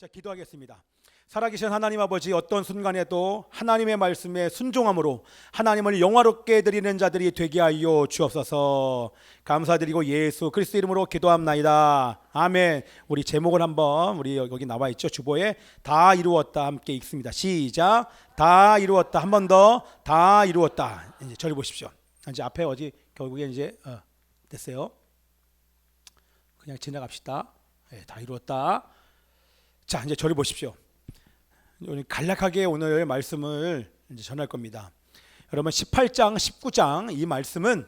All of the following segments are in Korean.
자, 기도하겠습니다. 살아계신 하나님 아버지 어떤 순간에도 하나님의 말씀에 순종함으로 하나님을 영화롭게 드리는 자들이 되게 하여 주옵소서. 감사드리고 예수 그리스도 이름으로 기도합나이다. 아멘. 우리 제목을 한번 우리 여기 나와 있죠. 주보에 다 이루었다 함께 읽습니다. 시작. 다 이루었다. 한 번 더. 다 이루었다. 이제 저리 보십시오. 이제 앞에 어디 결국에 이제 어, 됐어요. 그냥 지나갑시다. 예, 다 이루었다. 자, 이제 저를 보십시오. 간략하게 오늘 말씀을 전할 겁니다. 여러분 18장, 19장 이 말씀은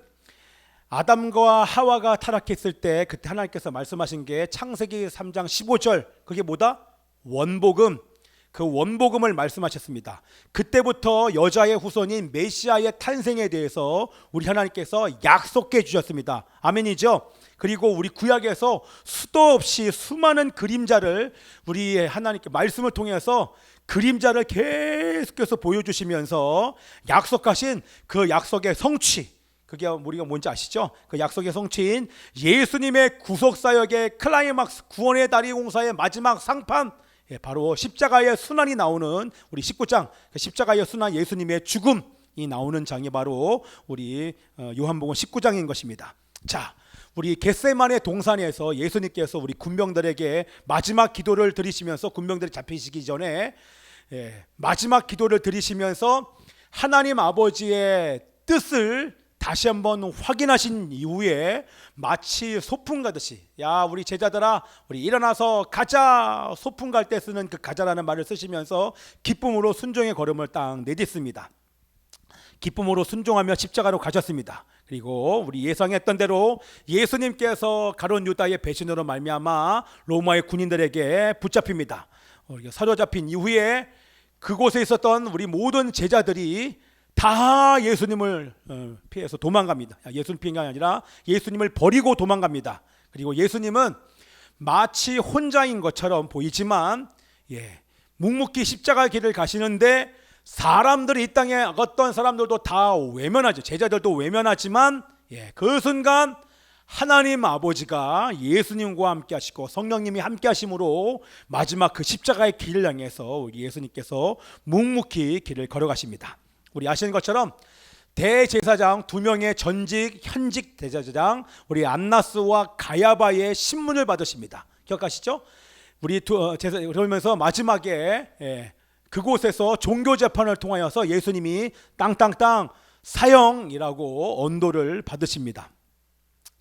아담과 하와가 타락했을 때 그때 하나님께서 말씀하신 게 창세기 3장 15절 그게 뭐다? 원복음. 그 원복음을 말씀하셨습니다. 그때부터 여자의 후손인 메시아의 탄생에 대해서 우리 하나님께서 약속해 주셨습니다. 아멘이죠? 그리고 우리 구약에서 수도 없이 수많은 그림자를 우리 하나님께 말씀을 통해서 그림자를 계속해서 보여주시면서 약속하신 그 약속의 성취 그게 우리가 뭔지 아시죠? 그 약속의 성취인 예수님의 구속 사역의 클라이막스 구원의 다리 공사의 마지막 상판 예, 바로 십자가의 순환이 나오는 우리 19장 그 십자가의 순환 예수님의 죽음이 나오는 장이 바로 우리 어, 요한복음 19장인 것입니다. 자, 우리 겟세만의 동산에서 예수님께서 우리 군병들에게 마지막 기도를 드리시면서 군병들이 잡히시기 전에 예, 마지막 기도를 드리시면서 하나님 아버지의 뜻을 다시 한번 확인하신 이후에 마치 소풍 가듯이 야 우리 제자들아 우리 일어나서 가자 소풍 갈 때 쓰는 그 가자라는 말을 쓰시면서 기쁨으로 순종의 걸음을 딱 내딛습니다. 기쁨으로 순종하며 십자가로 가셨습니다. 그리고 우리 예상했던 대로 예수님께서 가론 유다의 배신으로 말미암아 로마의 군인들에게 붙잡힙니다. 어, 사로잡힌 이후에 그곳에 있었던 우리 모든 제자들이 다 예수님을 어, 피해서 도망갑니다. 예수님 피한 게 아니라 예수님을 버리고 도망갑니다. 그리고 예수님은 마치 혼자인 것처럼 보이지만 예, 묵묵히 십자가 길을 가시는데 사람들이 이 땅에 어떤 사람들도 다 외면하죠. 제자들도 외면하지만 예, 그 순간 하나님 아버지가 예수님과 함께 하시고 성령님이 함께 하심으로 마지막 그 십자가의 길을 향해서 우리 예수님께서 묵묵히 길을 걸어가십니다. 우리 아시는 것처럼 대제사장 두 명의 전직 현직 대제사장 우리 안나스와 가야바의 신문을 받으십니다. 기억하시죠? 우리 두 어, 제사 그러면서 마지막에 예, 그곳에서 종교 재판을 통하여서 예수님이 땅땅땅 사형이라고 언도를 받으십니다.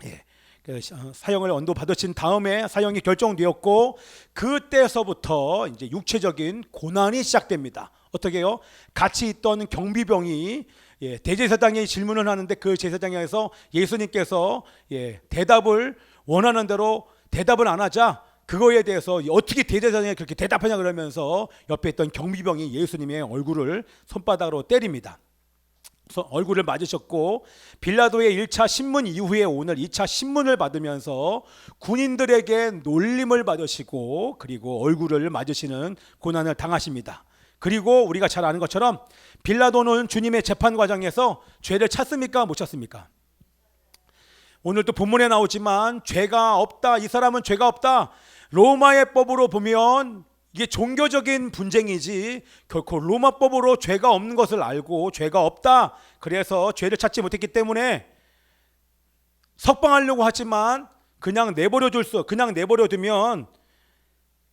예. 그 어, 사형을 언도 받으신 다음에 사형이 결정되었고 그때서부터 이제 육체적인 고난이 시작됩니다. 어떻게요? 같이 있던 경비병이 예, 대제사장이 질문을 하는데 그 제사장에서 예수님께서 예, 대답을 원하는 대로 대답을 안 하자 그거에 대해서 어떻게 대제사장이 그렇게 대답하냐 그러면서 옆에 있던 경비병이 예수님의 얼굴을 손바닥으로 때립니다. 얼굴을 맞으셨고 빌라도의 1차 신문 이후에 오늘 2차 신문을 받으면서 군인들에게 놀림을 받으시고 그리고 얼굴을 맞으시는 고난을 당하십니다. 그리고 우리가 잘 아는 것처럼 빌라도는 주님의 재판 과정에서 죄를 찾습니까? 못 찾습니까? 오늘도 본문에 나오지만 죄가 없다. 이 사람은 죄가 없다. 로마의 법으로 보면 이게 종교적인 분쟁이지 결코 로마법으로 죄가 없는 것을 알고 죄가 없다. 그래서 죄를 찾지 못했기 때문에 석방하려고 하지만 그냥 내버려 둘 수, 그냥 내버려 두면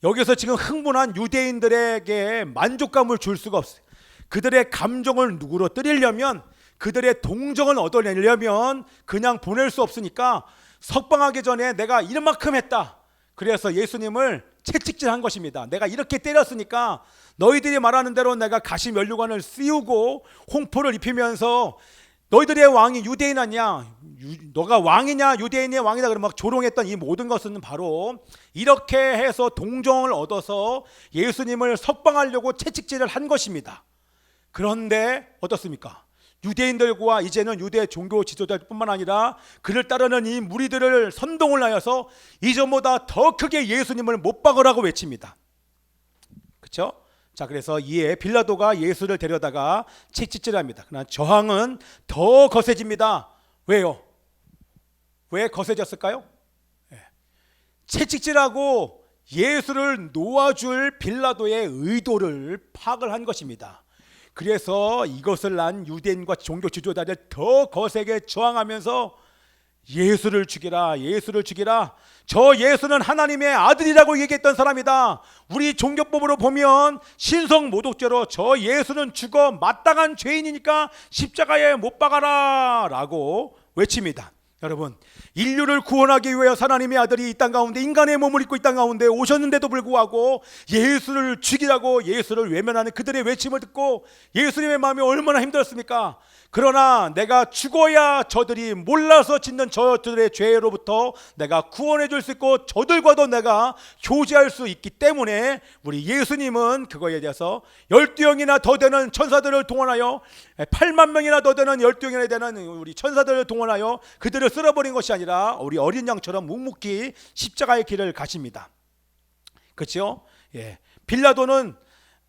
여기서 지금 흥분한 유대인들에게 만족감을 줄 수가 없어요. 그들의 감정을 누구로 뜨리려면 그들의 동정을 얻어내려면 그냥 보낼 수 없으니까 석방하기 전에 내가 이만큼 했다. 그래서 예수님을 채찍질한 것입니다. 내가 이렇게 때렸으니까 너희들이 말하는 대로 내가 가시 면류관을 씌우고 홍포를 입히면서 너희들의 왕이 유대인 아니야? 유, 너가 왕이냐 유대인의 왕이다 그러면 막 조롱했던 이 모든 것은 바로 이렇게 해서 동정을 얻어서 예수님을 석방하려고 채찍질을 한 것입니다. 그런데 어떻습니까? 유대인들과 이제는 유대 종교 지도자뿐만 아니라 그를 따르는 이 무리들을 선동을 하여서 이전보다 더 크게 예수님을 못 박으라고 외칩니다. 그렇죠? 자 그래서 이에 빌라도가 예수를 데려다가 채찍질합니다. 그러나 저항은 더 거세집니다. 왜요? 왜 거세졌을까요? 예. 채찍질하고 예수를 놓아줄 빌라도의 의도를 파악을 한 것입니다. 그래서 이것을 난 유대인과 종교 지도자들 더 거세게 저항하면서 예수를 죽이라, 예수를 죽이라. 저 예수는 하나님의 아들이라고 얘기했던 사람이다. 우리 종교법으로 보면 신성 모독죄로 저 예수는 죽어 마땅한 죄인이니까 십자가에 못 박아라 라고 외칩니다. 여러분, 인류를 구원하기 위해 하나님의 아들이 이 땅 가운데 인간의 몸을 입고 이 땅 가운데 오셨는데도 불구하고 예수를 죽이라고 예수를 외면하는 그들의 외침을 듣고 예수님의 마음이 얼마나 힘들었습니까? 그러나 내가 죽어야 저들이 몰라서 짓는 저들의 죄로부터 내가 구원해 줄 수 있고 저들과도 내가 교제할 수 있기 때문에 우리 예수님은 그거에 대해서 열두 영이나 더 되는 천사들을 동원하여 8만 명이나 더 되는 열두 영이나 되는 우리 천사들을 동원하여 그들을 쓸어버린 것이 아니라 우리 어린 양처럼 묵묵히 십자가의 길을 가십니다. 그렇죠? 예. 빌라도는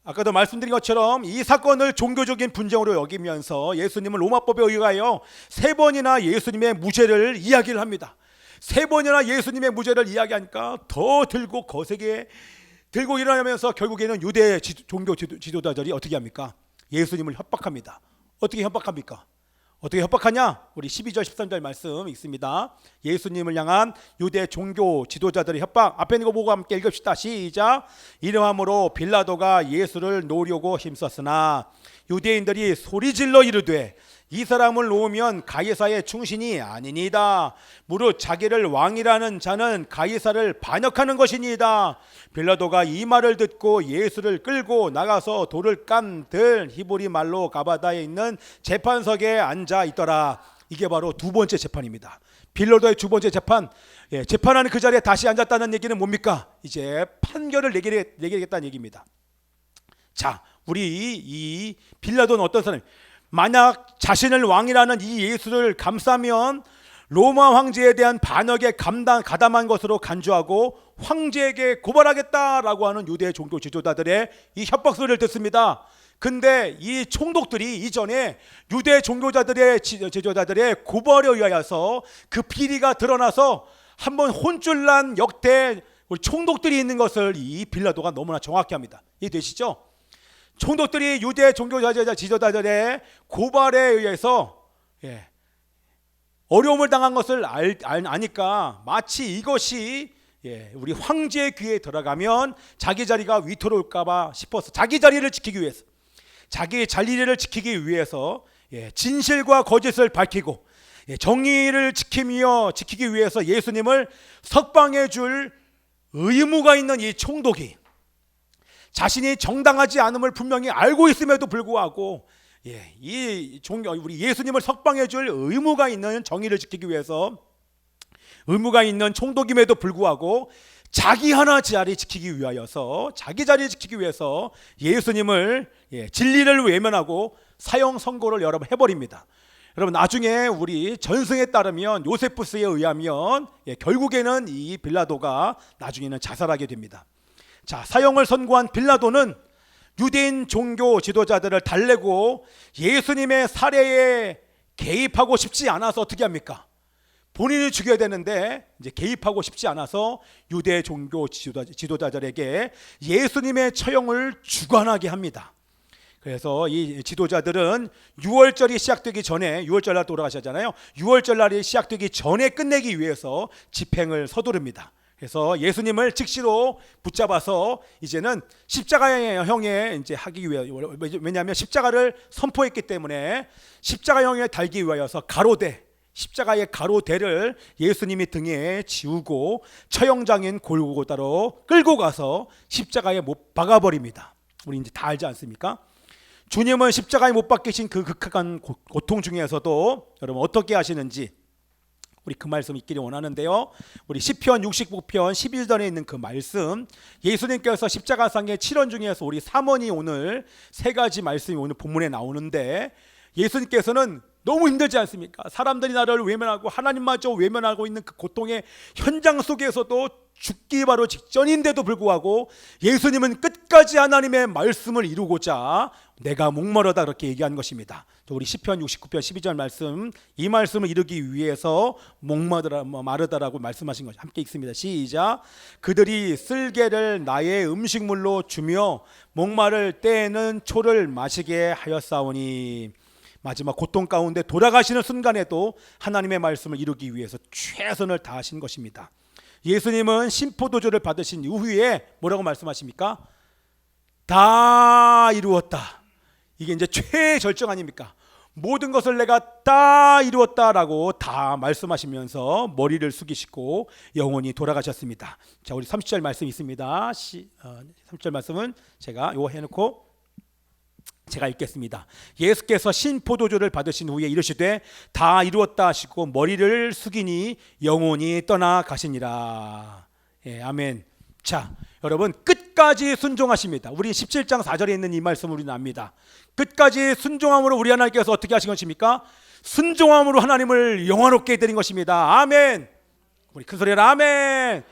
아까도 말씀드린 것처럼 이 사건을 종교적인 분쟁으로 여기면서 예수님을 로마법에 의하여 세 번이나 예수님의 무죄를 이야기를 합니다. 세 번이나 예수님의 무죄를 이야기하니까 더 들고 거세게 들고 일어나면서 결국에는 유대 지- 종교 지도, 지도자들이 어떻게 합니까? 예수님을 협박합니다. 어떻게 협박합니까? 어떻게 협박하냐? 우리 12절 13절 말씀 있습니다. 예수님을 향한 유대 종교 지도자들의 협박. 앞에 있는 거 보고 함께 읽읍시다. 시작. 이러함으로 빌라도가 예수를 놓으려고 힘썼으나 유대인들이 소리질러 이르되 이 사람을 놓으면 가이사의 충신이 아니니다. 무릇 자기를 왕이라는 자는 가이사를 반역하는 것이니이다. 빌라도가 이 말을 듣고 예수를 끌고 나가서 돌을 깐들 히브리 말로 가바다에 있는 재판석에 앉아 있더라. 이게 바로 두 번째 재판입니다. 빌라도의 두 번째 재판. 예, 재판하는 그 자리에 다시 앉았다는 얘기는 뭡니까? 이제 판결을 내리겠- 내리겠다는 얘기입니다. 자, 우리 이 빌라도는 어떤 사람? 만약 자신을 왕이라는 이 예수를 감싸면 로마 황제에 대한 반역에 감당 가담한 것으로 간주하고 황제에게 고발하겠다라고 하는 유대 종교 지도자들의 이 협박 소리를 듣습니다. 근데 이 총독들이 이전에 유대 종교자들의 지- 지도자들의 고발에 의하여서 그 비리가 드러나서 한번 혼쭐난 역대 총독들이 있는 것을 이 빌라도가 너무나 정확히 합니다. 이해되시죠? 총독들이 유대 종교자자 지도자들의 고발에 의해서 예, 어려움을 당한 것을 알, 알, 아니까 마치 이것이 예, 우리 황제의 귀에 들어가면 자기 자리가 위태로울까봐 싶어서 자기 자리를 지키기 위해서 자기 자리를 지키기 위해서 예, 진실과 거짓을 밝히고 예, 정의를 지키며 지키기 위해서 예수님을 석방해 줄 의무가 있는 이 총독이 자신이 정당하지 않음을 분명히 알고 있음에도 불구하고 예, 이 종, 우리 예수님을 석방해 줄 의무가 있는 정의를 지키기 위해서 의무가 있는 총독임에도 불구하고 자기 하나 자리 지키기 위하여서 자기 자리 지키기 위해서 예수님을 예, 진리를 외면하고 사형 선고를 여러 번 해버립니다. 여러분 나중에 우리 전승에 따르면 요세푸스에 의하면 예, 결국에는 이 빌라도가 나중에는 자살하게 됩니다. 자, 사형을 선고한 빌라도는 유대인 종교 지도자들을 달래고 예수님의 사례에 개입하고 싶지 않아서 어떻게 합니까? 본인이 죽여야 되는데 이제 개입하고 싶지 않아서 유대 종교 지도자, 지도자 들에게 예수님의 처형을 주관하게 합니다. 그래서 이 지도자들은 6월절이 시작되기 전에 6월절 날 돌아가셨잖아요. 6월절 날이 시작되기 전에 끝내기 위해서 집행을 서두릅니다. 그래서 예수님을 즉시로 붙잡아서 이제는 십자가형에 이제 하기 위해 왜냐하면 십자가를 선포했기 때문에 십자가형에 달기 위하여서 가로대 십자가의 가로대를 예수님이 등에 지우고 처형장인 골고다로 끌고 가서 십자가에 못 박아버립니다. 우리 이제 다 알지 않습니까? 주님은 십자가에 못 박히신 그 극악한 고- 고통 중에서도 여러분 어떻게 하시는지 우리 그 말씀 있기를 원하는데요. 우리 시편 69편 11절에 있는 그 말씀 예수님께서 십자가상의 7원 중에서 우리 3원이 오늘 세 가지 말씀이 오늘 본문에 나오는데 예수님께서는 너무 힘들지 않습니까? 사람들이 나를 외면하고 하나님마저 외면하고 있는 그 고통의 현장 속에서도 죽기 바로 직전인데도 불구하고 예수님은 끝까지 하나님의 말씀을 이루고자 내가 목마르다 그렇게 얘기한 것입니다. 또 우리 시편 69편 12절 말씀 이 말씀을 이루기 위해서 목마르다 마르다라고 말씀하신 것이 함께 읽습니다. 시작. 그들이 쓸개를 나의 음식물로 주며 목마를 때에는 초를 마시게 하였사오니 마지막 고통 가운데 돌아가시는 순간에도 하나님의 말씀을 이루기 위해서 최선을 다하신 것입니다. 예수님은 심포도주를 받으신 이후에 뭐라고 말씀하십니까? 다 이루었다. 이게 이제 최절정 아닙니까? 모든 것을 내가 다 이루었다라고 다 말씀하시면서 머리를 숙이시고 영원히 돌아가셨습니다. 자, 우리 30절 말씀 있습니다. 시, 어, 30절 말씀은 제가 요 해놓고 제가 읽겠습니다. 예수께서 신포도주를 받으신 후에 이르시되 다 이루었다 하시고 머리를 숙이니 영원히 떠나 가시니라. 예, 아멘. 자, 여러분 끝까지 순종하십니다. 우리 17장 4절에 있는 이 말씀 우리는 압니다. 끝까지 순종함으로 우리 하나님께서 어떻게 하신 것입니까? 순종함으로 하나님을 영화롭게 해드린 것입니다. 아멘. 우리 큰 소리로 아멘.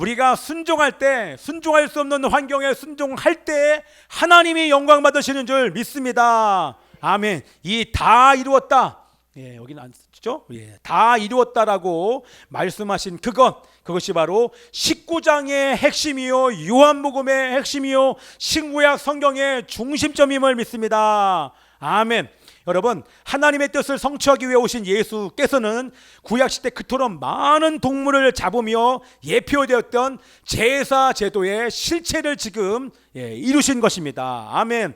우리가 순종할 때 순종할 수 없는 환경에 순종할 때 하나님이 영광 받으시는 줄 믿습니다. 아멘. 이 다 이루었다. 예, 여기는 안 쓰죠? 예, 다 이루었다라고 말씀하신 그것 그것이 바로 19장의 핵심이요 요한복음의 핵심이요 신구약 성경의 중심점임을 믿습니다. 아멘. 여러분 하나님의 뜻을 성취하기 위해 오신 예수께서는 구약 시대 그토록 많은 동물을 잡으며 예표되었던 제사 제도의 실체를 지금 예, 이루신 것입니다. 아멘.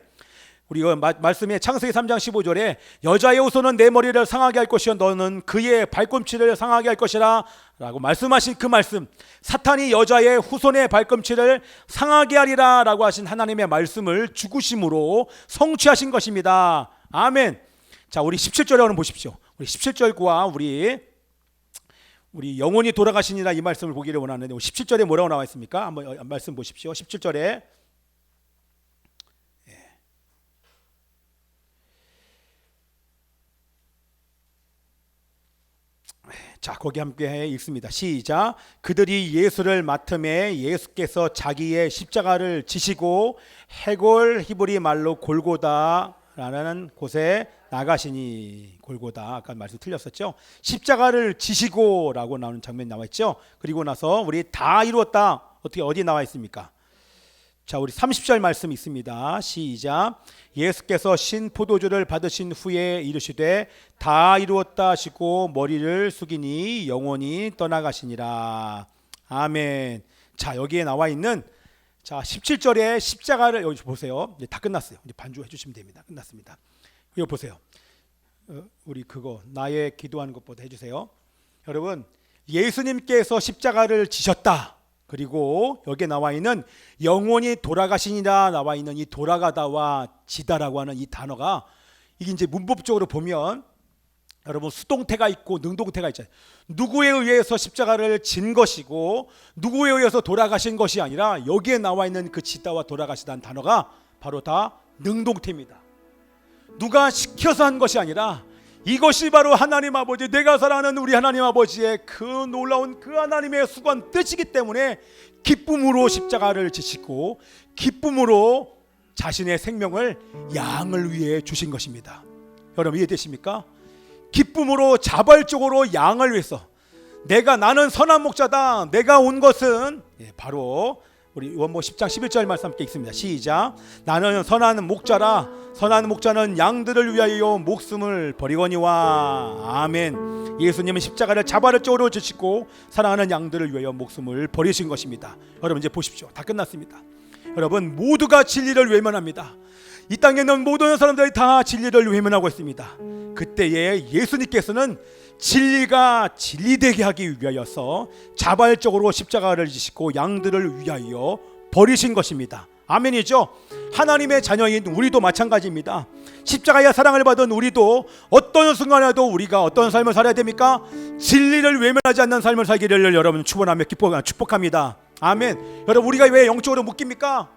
우리 말씀에 창세기 3장 15절에 여자의 후손은 내 머리를 상하게 할 것이요 너는 그의 발꿈치를 상하게 할 것이라 라고 말씀하신 그 말씀 사탄이 여자의 후손의 발꿈치를 상하게 하리라 라고 하신 하나님의 말씀을 죽으심으로 성취하신 것입니다 아멘 자 우리 17절에 한번 보십시오 우리 17절과 우리 우리 영원히 돌아가시니라 이 말씀을 보기를 원하는데 17절에 뭐라고 나와 있습니까? 한번 어, 말씀 보십시오 17절에 자, 거기 함께 읽습니다. 시작. 그들이 예수를 맡음에 예수께서 자기의 십자가를 지시고 해골 히브리 말로 골고다 라는 곳에 나가시니 골고다 아까 말씀 틀렸었죠. 십자가를 지시고라고 나오는 장면 나와 있죠. 그리고 나서 우리 다 이루었다. 어떻게 어디 나와 있습니까? 자, 우리 30절 말씀 있습니다. 시작. 예수께서 신 포도주를 받으신 후에 이르시되 다 이루었다 하시고 머리를 숙이니 영원히 떠나가시니라. 아멘. 자, 여기에 나와 있는 자, 17절에 십자가를 여기 보세요. 이제 다 끝났어요. 이제 반주해 주시면 됩니다. 끝났습니다. 이거 보세요. 어, 우리 그거 나의 기도하는 것보다 해 주세요. 여러분, 예수님께서 십자가를 지셨다. 그리고 여기에 나와 있는 영원히 돌아가시니라 나와 있는 이 돌아가다와 지다라고 하는 이 단어가 이게 이제 문법적으로 보면 여러분 수동태가 있고 능동태가 있잖아요. 누구에 의해서 십자가를 진 것이고 누구에 의해서 돌아가신 것이 아니라 여기에 나와 있는 그 지다와 돌아가시다는 단어가 바로 다 능동태입니다. 누가 시켜서 한 것이 아니라 이것이 바로 하나님 아버지 내가 사랑하는 우리 하나님 아버지의 그 놀라운 그 하나님의 수고한 뜻이기 때문에 기쁨으로 십자가를 지시고 기쁨으로 자신의 생명을 양을 위해 주신 것입니다. 여러분 이해되십니까? 기쁨으로 자발적으로 양을 위해서 내가 나는 선한 목자다. 내가 온 것은 예, 바로 우리 원모 10장 11절 말씀 함께 읽습니다. 시작. 나는 선한 목자라. 선한 목자는 양들을 위하여 목숨을 버리거니와. 아멘. 예수님은 십자가를 자발적으로 지시고 사랑하는 양들을 위하여 목숨을 버리신 것입니다. 여러분 이제 보십시오. 다 끝났습니다. 여러분 모두가 진리를 외면합니다. 이 땅에 있는 모든 사람들이 다 진리를 외면하고 있습니다. 그때에 예수님께서는 진리가 진리되게 하기 위하여서 자발적으로 십자가를 지시고 양들을 위하여 버리신 것입니다. 아멘이죠. 하나님의 자녀인 우리도 마찬가지입니다. 십자가의 사랑을 받은 우리도 어떤 순간에도 우리가 어떤 삶을 살아야 됩니까? 진리를 외면하지 않는 삶을 살기를 여러분 축원하며 축복합니다. 아멘. 여러분 우리가 왜 영적으로 묶입니까?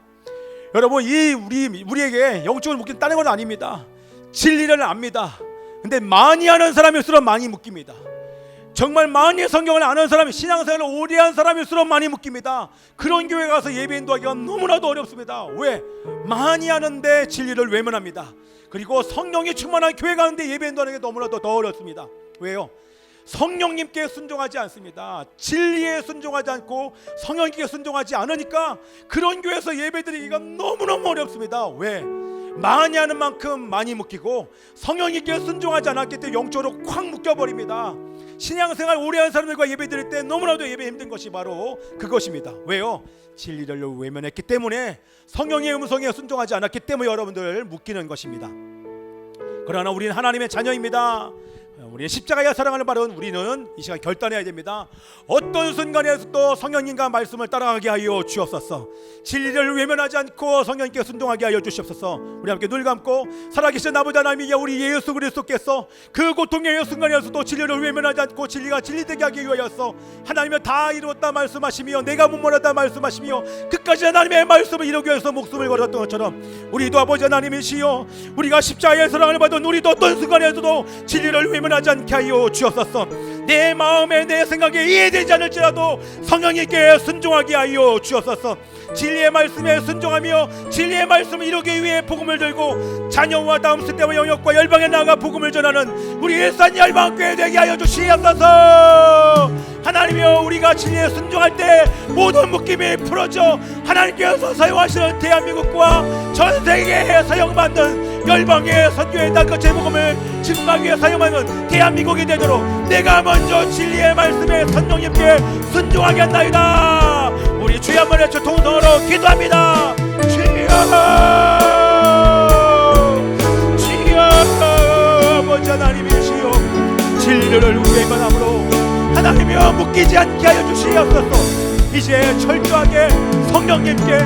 여러분 이 우리 우리에게 영적으로 묶인 다른 건 아닙니다. 진리를 압니다. 근데 많이 하는 사람일수록 많이 묶입니다. 정말 많이 성경을 아는 사람이 신앙생활을 오래 한 사람일수록 많이 묶입니다. 그런 교회 가서 예배 인도 하기가 너무나도 어렵습니다. 왜? 많이 하는데 진리를 외면합니다. 그리고 성령이 충만한 교회 가는데 예배 인도 하는 게 너무나도 더 어렵습니다. 왜요? 성령님께 순종하지 않습니다. 진리에 순종하지 않고 성령님께 순종하지 않으니까 그런 교회에서 예배드리기가 너무너무 어렵습니다. 왜? 많이 하는 만큼 많이 묶이고 성령님께 순종하지 않았기 때문에 영적으로 콱 묶여버립니다. 신앙생활 오래 한 사람들과 예배 드릴 때 너무나도 예배 힘든 것이 바로 그것입니다. 왜요? 진리를 외면했기 때문에 성령의 음성에 순종하지 않았기 때문에 여러분들 묶이는 것입니다. 그러나 우리는 하나님의 자녀입니다. 우리의 십자가의 사랑하는 바른 우리는 이 시간 결단해야 됩니다. 어떤 순간에서도 성령님과 말씀을 따라가게 하여 주옵소서. 진리를 외면하지 않고 성령님께 순종하게 하여 주시옵소서. 우리 함께 눈 감고 살아계신 아버지 하나님이 우리 예수 그리스도께서 그 고통의 순간에서도 진리를 외면하지 않고 진리가 진리되게 하기 위하여서 하나님은 다 이루었다 말씀하시며 내가 못모았다 말씀하시며 끝까지 하나님의 말씀을 이루기 위해서 목숨을 걸었던 것처럼 우리도 아버지 하나님이시여 우리가 십자가의 사랑을 받은 우리도 어떤 순간에서도 진리를 외면하지 않게 하여 주옵소서. 내 마음에 내 생각에 이해되지 않을지라도 성령님께 순종하게 하여 주옵소서. 진리의 말씀에 순종하며 진리의 말씀을 이루기 위해 복음을 들고 자녀와 다음 세대와 영역과 열방에 나아가 복음을 전하는 우리 일산 열방교회 되게 하여 주시옵소서. 하나님이여 우리가 진리에 순종할 때 모든 묶임이 풀어져 하나님께서 사용하시는 대한민국과 전 세계에 사용받는 열방의 선교의 땅끝 제복음을 위해 사용하는 대한민국이 되도록 내가 먼저 진리의 말씀에 성령님께 순종하게 한나이다. 우리 주여 한번 외쳐 통성으로 기도합니다. 주여 주여 아버지 하나님이시여 진리를 외면함으로 하나님이여 묶이지 않게 하여 주시옵소서. 이제 철저하게 성령님께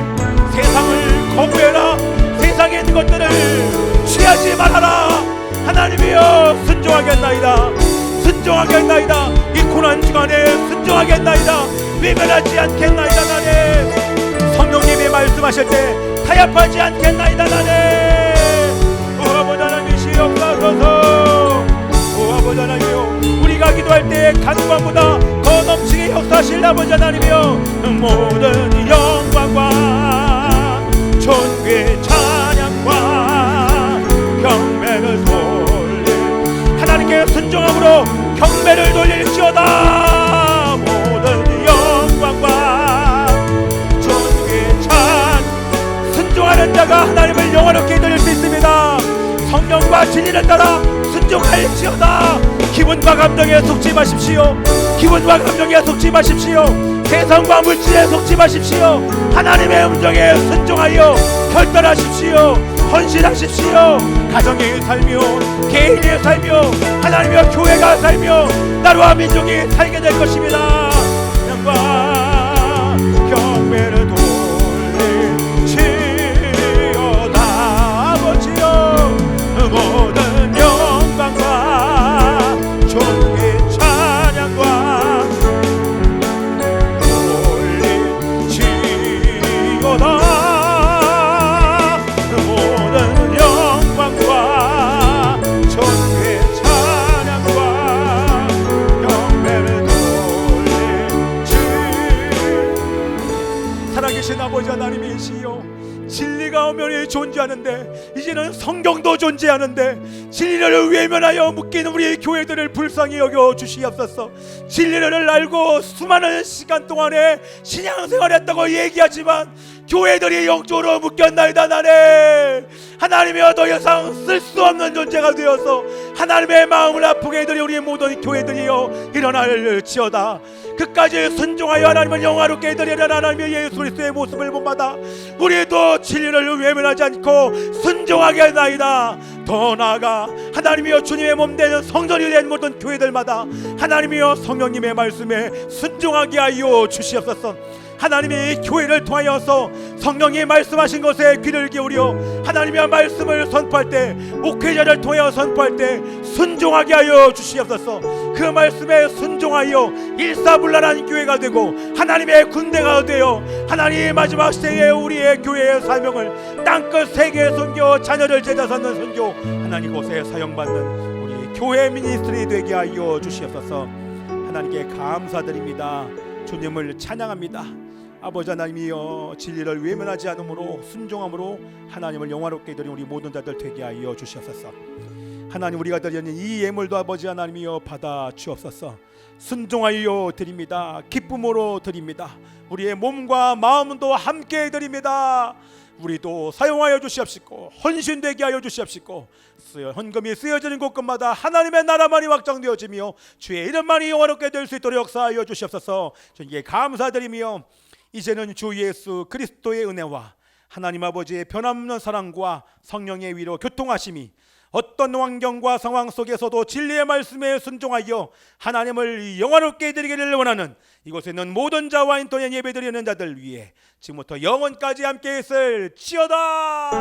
세상을 거부해라. 세상에 있는 것들을 취하지 말아라. 하나님이여 순종하겠나이다. 순종하겠나이다. 이 고난 주간에 순종하겠나이다. 외면하지 않겠나이다 나네. 성령님이 말씀하실 때 타협하지 않겠나이다 나네. 오 아버지 하나님이시옵소서. 오 아버지 하나님이여 우리가 기도할 때 간구함보다 더 넘치게 역사하실 아버지 하나님이여 모든 영광과 존귀 찬 돌릴 하나님께 순종함으로 경배를 돌릴지어다. 모든 영광과 존귀 찬 순종하는 자가 하나님을 영원롭게 드릴 수 있습니다. 성령과 진리를 따라 순종할지어다. 기분과 감정에 속지 마십시오. 기분과 감정에 속지 마십시오. 세상과 물질에 속지 마십시오. 하나님의 음성에 순종하여 결단하십시오 헌신하십시오. 가정의 삶이요 개인의 삶이요 하나님의 교회가 살며 나라와 민족이 살게 될 것입니다 존재하는데 진리를 외면하여 묶이는 우리 교회들을 불쌍히 여겨 주시옵소서. 진리를 알고 수많은 시간 동안에 신앙생활했다고 얘기하지만 교회들이 영적으로 묶였나이다 나네 하나님이여 더 이상 쓸 수 없는 존재가 되어서 하나님의 마음을 아프게 해드리 우리 모든 교회들이여 일어날지어다. 끝까지 순종하여 하나님을 영화롭게 해드리는 하나님의 예수 그리스도의 모습을 본받아 우리도 진리를 외면하지 않고 순종하게 하나이다. 더 나아가 하나님이여 주님의 몸 되는 성전이 된 모든 교회들마다 하나님이여 성령님의 말씀에 순종하게 하여 주시옵소서 하나님이 교회를 통하여서 성령이 말씀하신 것에 귀를 기울여 하나님의 말씀을 선포할 때 목회자를 통하여 선포할 때 순종하게 하여 주시옵소서 그 말씀에 순종하여 일사불란한 교회가 되고 하나님의 군대가 되어 하나님의 마지막 시대에 우리의 교회의 사명을 땅끝 세계에 선교 자녀를 제자 삼는 선교 하나님 곳에 사용받는 우리 교회 미니스트리 되게 하여 주시옵소서. 하나님께 감사드립니다. 주님을 찬양합니다. 아버지 하나님이여 진리를 외면하지 않음으로 순종함으로 하나님을 영화롭게 드린 우리 모든 자들 되게 하여 주시옵소서. 하나님 우리가 드리는 이 예물도 아버지 하나님이여 받아 주옵소서. 순종하여 드립니다. 기쁨으로 드립니다. 우리의 몸과 마음도 함께 드립니다. 우리도 사용하여 주시옵시고 헌신되게 하여 주시옵시고 쓰여 헌금이 쓰여지는 곳곳마다 하나님의 나라만이 확장되어지며 주의 이름만이 영화롭게 될 수 있도록 역사하여 주시옵소서. 저에게 감사드리며 이제는 주 예수 그리스도의 은혜와 하나님 아버지의 변함없는 사랑과 성령의 위로 교통하심이 어떤 환경과 상황 속에서도 진리의 말씀에 순종하여 하나님을 영화롭게 드리기를 원하는 이곳에 있는 모든 자와 인터넷 예배드리는 자들 위해 지금부터 영원까지 함께 있을 지어다.